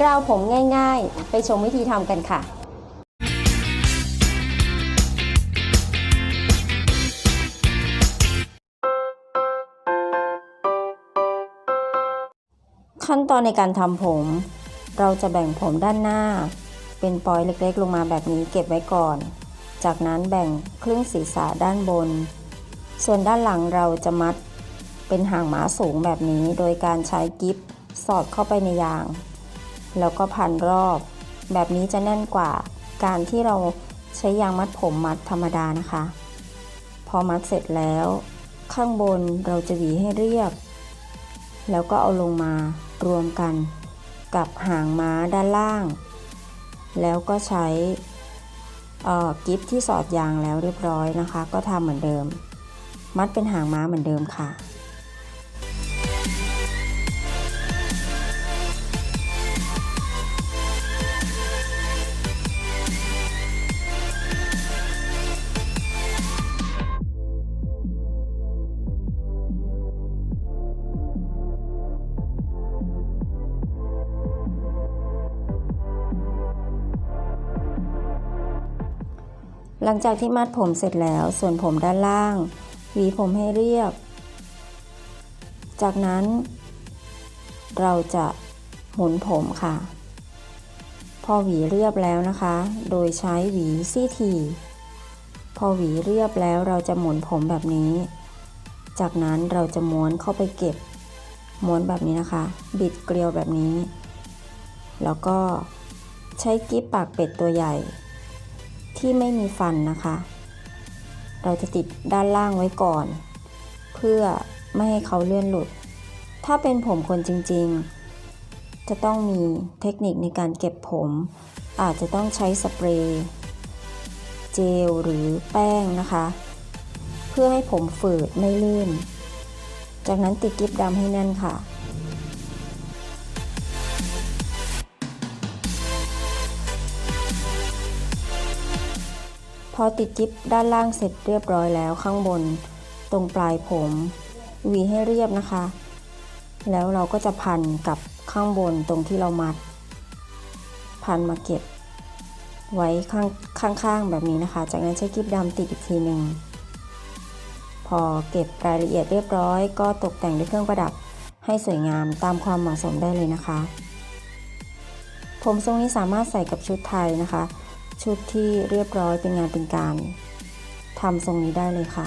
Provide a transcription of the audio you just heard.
กราวผมง่ายๆ ไปชมวิธีทำกันค่ะขั้นตอนในการทำผม เราจะแบ่งผมด้านหน้า เป็นปอยเล็กๆ ลงมาแบบนี้เก็บไว้ก่อน จากนั้นแบ่งครึ่งศีรษะด้านบน ส่วนด้านหลังเราจะมัดเป็นหางม้าสูงแบบนี้ โดยการใช้กิฟสอดเข้าไปในยาง แล้วก็พันรอบ แบบนี้จะแน่นกว่าการที่เราใช้ยางมัดผมมัดธรรมดานะคะ พอมัดเสร็จแล้ว ข้างบนเราจะหวีให้เรียบ แล้วก็เอาลงมารวมกันกับหางม้าด้านล่าง แล้วก็ใช้กิฟที่สอดยางแล้วเรียบร้อยนะคะ ก็ทำเหมือนเดิม มัดเป็นหางม้าเหมือนเดิมค่ะ หลังจากที่มัดผมเสร็จแล้วส่วนผมด้านล่าง หวีผมให้เรียบ จากนั้น เราจะหมุนผมค่ะ พอหวีเรียบแล้วนะคะ โดยใช้หวีซี่ที พอหวีเรียบแล้วเราจะหมุนผมแบบนี้ จากนั้นเราจะม้วนเข้าไปเก็บ ม้วนแบบนี้นะคะ บิดเกลียวแบบนี้ แล้วก็ใช้กิ๊บปากเป็ดตัวใหญ่ ที่ไม่มีฟันนะคะ เราจะติดด้านล่างไว้ก่อน เพื่อไม่ให้เขาเลื่อนหลุด ถ้าเป็นผมคนจริงๆ จะต้องมีเทคนิคในการเก็บผม อาจจะต้องใช้สเปรย์เจลหรือแป้งนะคะ เพื่อให้ผมฝืดไม่ลื่น จากนั้นติดกิ๊บดำให้แน่นค่ะ พอติดกิ๊บด้านล่างเสร็จเรียบร้อยแล้วข้างบน ตรงปลายผมหวีให้เรียบนะคะ แล้วเราก็จะพันกับข้างบนตรงที่เรามัด พันมาเก็บ ไว้ข้างข้างๆแบบนี้นะคะ จากนั้นใช้กิ๊บดำติดอีกทีหนึ่งพอเก็บรายละเอียดเรียบร้อย ก็ตกแต่งด้วยเครื่องประดับให้สวยงามตามความเหมาะสมได้เลยนะคะ ผมทรงนี้สามารถใส่กับชุดไทยนะคะ ชุดที่เรียบร้อยเป็นงานเป็นการทำทรงนี้ได้เลยค่ะ